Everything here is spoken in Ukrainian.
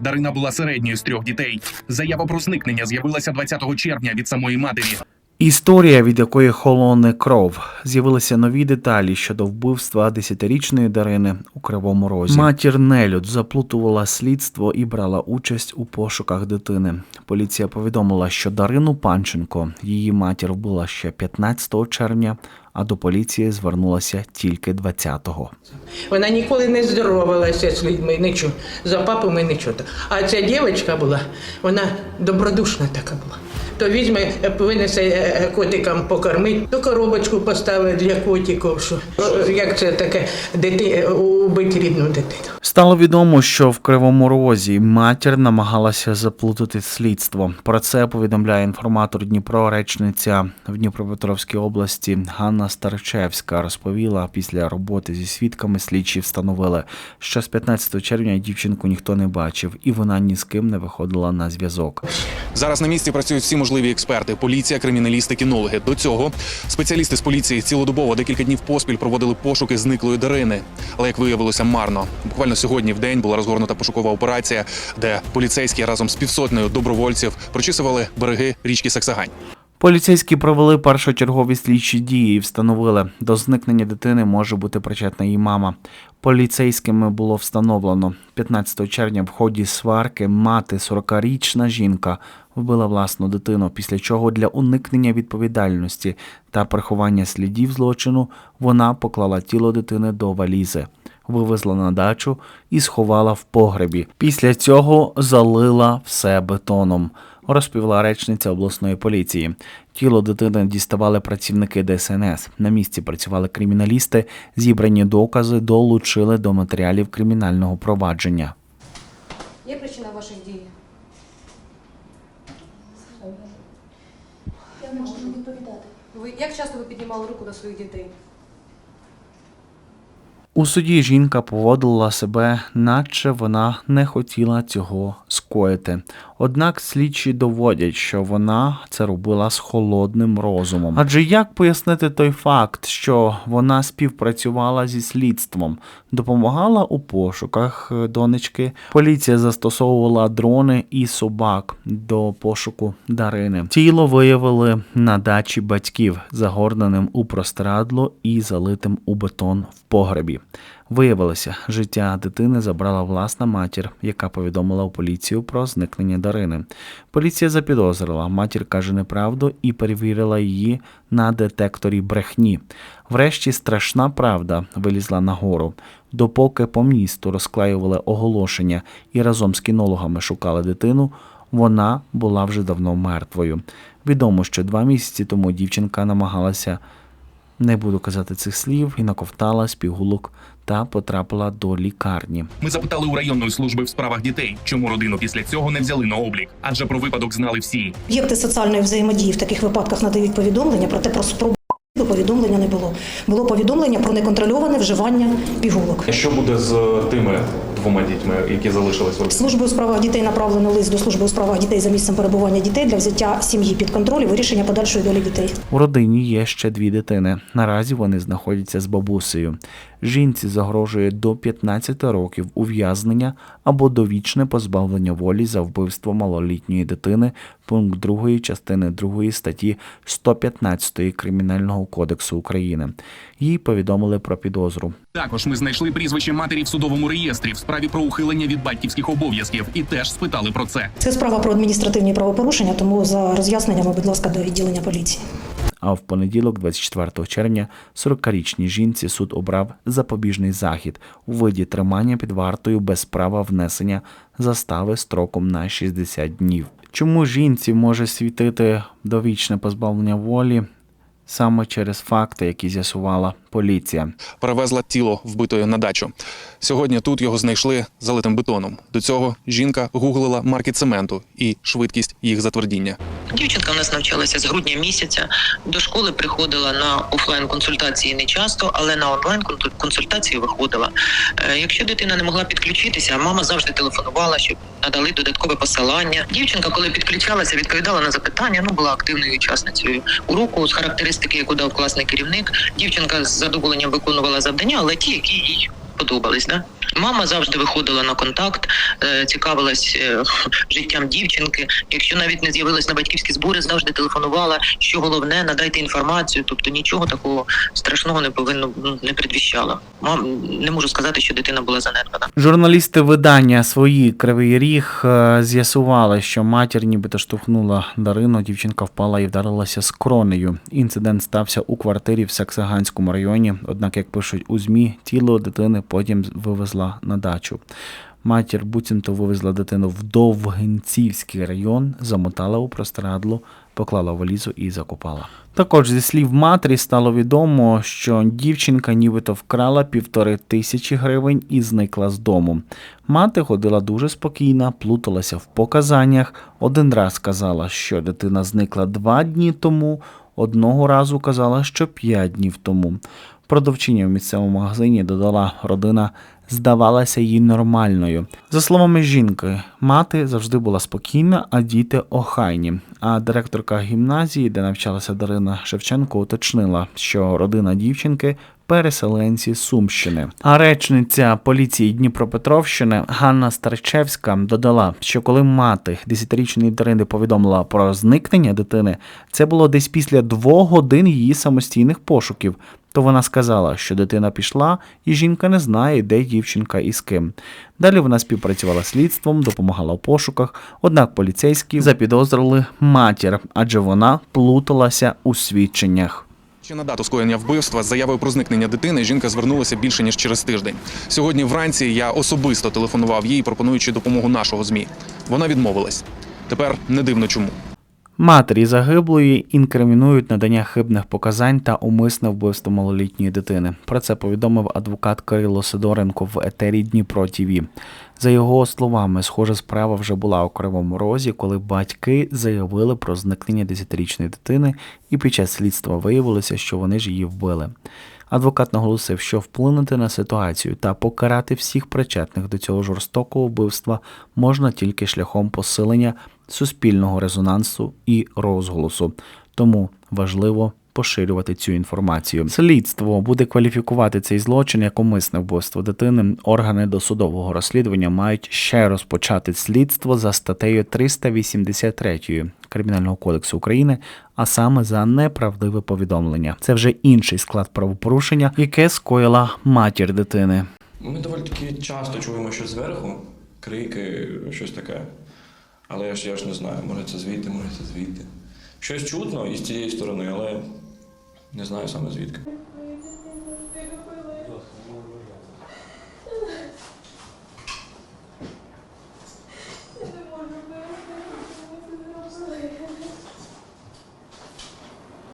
Дарина була середньою з трьох дітей. Заява про зникнення з'явилася 20 червня від самої матері. Історія, від якої холоне кров, з'явилися нові деталі щодо вбивства десятирічної Дарини у Кривому Розі. Матір Нелюд заплутувала слідство і брала участь у пошуках дитини. Поліція повідомила, що Дарину Панченко її матір вбила ще 15 червня, а до поліції звернулася тільки 20-го. Вона ніколи не здоровалася з людьми, нічого. За папами нічого. А ця дівчинка була, вона добродушна така була. То візьме, е, винесе е, котикам покормити, то коробочку поставить для котиків, що е, як це таке дити, убити рідну дитину. Стало відомо, що в Кривому Розі матір намагалася заплутати слідство. Про це повідомляє інформатор Дніпро, речниця в Дніпропетровській області Ганна Старчевська. Розповіла після роботи зі свідками слідчі встановили, що з 15 червня дівчинку ніхто не бачив, і вона ні з ким не виходила на зв'язок. Зараз на місці працюють всі можливі експерти: поліція, криміналісти, кінологи. До цього спеціалісти з поліції цілодобово декілька днів поспіль проводили пошуки зниклої Дарини. Але як виявилося, марно. Буквально сьогодні в день була розгорнута пошукова операція, де поліцейські разом з півсотнею добровольців прочисували береги річки Саксагань. Поліцейські провели першочергові слідчі дії і встановили, до зникнення дитини може бути причетна її мама. Поліцейськими було встановлено 15 червня в ході сварки мати 40-річна жінка вбила власну дитину, після чого для уникнення відповідальності та приховання слідів злочину вона поклала тіло дитини до валізи. Вивезла на дачу і сховала в погребі. Після цього залила все бетоном розповіла речниця обласної поліції. Тіло дитини діставали працівники ДСНС. На місці працювали криміналісти. Зібрані докази долучили до матеріалів кримінального провадження. Є причина ваших дій? Я не можу відповідати. Ви як часто ви піднімали руку до своїх дітей? У суді жінка поводила себе, наче вона не хотіла цього скоїти. Однак слідчі доводять, що вона це робила з холодним розумом. Адже як пояснити той факт, що вона співпрацювала зі слідством, допомагала у пошуках е, донечки. Поліція застосовувала дрони і собак до пошуку Дарини. Тіло виявили на дачі батьків, загорненим у простирадло і залитим у бетон в погребі. Виявилося, життя дитини забрала власна матір, яка повідомила у поліцію про зникнення Дарини. Поліція запідозрила, матір каже неправду і перевірила її на детекторі брехні. Врешті страшна правда вилізла нагору. Допоки по місту розклеювали оголошення і разом з кінологами шукали дитину, вона була вже давно мертвою. Відомо, що два місяці тому дівчинка намагалася не буду казати цих слів, і наковтала з пігулок та потрапила до лікарні. Ми запитали у районної служби в справах дітей, чому родину після цього не взяли на облік, адже про випадок знали всі. Об'єкти соціальної взаємодії в таких випадках надають повідомлення, проте про спробу повідомлення не було. Було повідомлення про неконтрольоване вживання пігулок. Що буде з тими двома дітьми, які залишились в Службою у справах дітей направлено лист до служби у справах дітей за місцем перебування дітей для взяття сім'ї під контроль і вирішення подальшої долі дітей. У родині є ще дві дитини. Наразі вони знаходяться з бабусею. Жінці загрожує до 15 років ув'язнення або довічне позбавлення волі за вбивство малолітньої дитини. Пункт 2 частини 2 статті 115 Кримінального кодексу України. Їй повідомили про підозру. Також ми знайшли прізвище матері в судовому реєстрі в справі про ухилення від батьківських обов'язків і теж спитали про це. Це справа про адміністративні правопорушення, тому за роз'ясненнями, будь ласка, до відділення поліції. А в понеділок, 24 червня, 40-річній жінці суд обрав запобіжний захід у виді тримання під вартою без права внесення застави строком на 60 днів. Чому жінці може світити довічне позбавлення волі саме через факти, які з'ясувала поліція? Перевезла тіло вбитої на дачу. Сьогодні тут його знайшли залитим бетоном. До цього жінка гуглила марки цементу і швидкість їх затвердіння. Дівчинка в нас навчалася з грудня місяця. До школи приходила на офлайн консультації не часто, але на онлайн консультації виходила. Е, Якщо дитина не могла підключитися, мама завжди телефонувала, щоб надали додаткове посилання. Дівчинка, коли підключалася, відповідала на запитання. Ну була активною учасницею уроку з характеристики, яку дав класний керівник. Дівчинка з задоволенням виконувала завдання, але ті, які їй подобались. Да? Мама завжди виходила на контакт, е, цікавилась е, життям дівчинки. Якщо навіть не з'явилась на батьківські збори, завжди телефонувала. Що головне, надайте інформацію. Тобто нічого такого страшного не повинно ну, не предвіщало. Мам не можу сказати, що дитина була занедбана. Журналісти видання свої кривий ріг е, з'ясували, що матір нібито штовхнула Дарину. Дівчинка впала і вдарилася скронею. Інцидент стався у квартирі в Саксаганському районі. Однак, як пишуть у змі, тіло дитини потім вивезла на дачу. Матір буцімто вивезла дитину в Довгинцівський район, замотала у простирадло, поклала валізу і закопала. Також зі слів матері стало відомо, що дівчинка нібито вкрала півтори тисячі гривень і зникла з дому. Мати ходила дуже спокійна, плуталася в показаннях. Один раз казала, що дитина зникла два дні тому, одного разу казала, що п'ять днів тому. Продавчиня в місцевому магазині додала, родина здавалася їй нормальною. За словами жінки, мати завжди була спокійна, а діти охайні. А директорка гімназії, де навчалася Дарина Шевченко, уточнила, що родина дівчинки переселенці Сумщини. А речниця поліції Дніпропетровщини Ганна Старчевська додала, що коли мати десятирічної Дарини повідомила про зникнення дитини, це було десь після двох годин її самостійних пошуків. То вона сказала, що дитина пішла, і жінка не знає, де дівчинка і з ким. Далі вона співпрацювала з слідством, допомагала у пошуках. Однак поліцейські запідозрили матір, адже вона плуталася у свідченнях. Ще на дату скоєння вбивства з заявою про зникнення дитини жінка звернулася більше ніж через тиждень. Сьогодні вранці я особисто телефонував їй, пропонуючи допомогу нашого змі. Вона відмовилась. Тепер не дивно чому. Матері загиблої інкримінують надання хибних показань та умисне вбивство малолітньої дитини. Про це повідомив адвокат Кирило Сидоренко в етері Дніпро ТІВІ. За його словами, схожа справа вже була у Кривому Розі, коли батьки заявили про зникнення 10-річної дитини, і під час слідства виявилося, що вони ж її вбили. Адвокат наголосив, що вплинути на ситуацію та покарати всіх причетних до цього жорстокого вбивства можна тільки шляхом посилення суспільного резонансу і розголосу. Тому важливо поширювати цю інформацію. Слідство буде кваліфікувати цей злочин як умисне вбивство дитини. Органи досудового розслідування мають ще розпочати слідство за статтею 383 Кримінального кодексу України, а саме за неправдиве повідомлення. Це вже інший склад правопорушення, яке скоїла матір дитини. Ми доволі таки часто чуємо щось зверху, крики, щось таке. Але я ж, я ж не знаю, може це звідти, може це звідти. Щось чутно із цієї сторони, але не знаю саме звідки.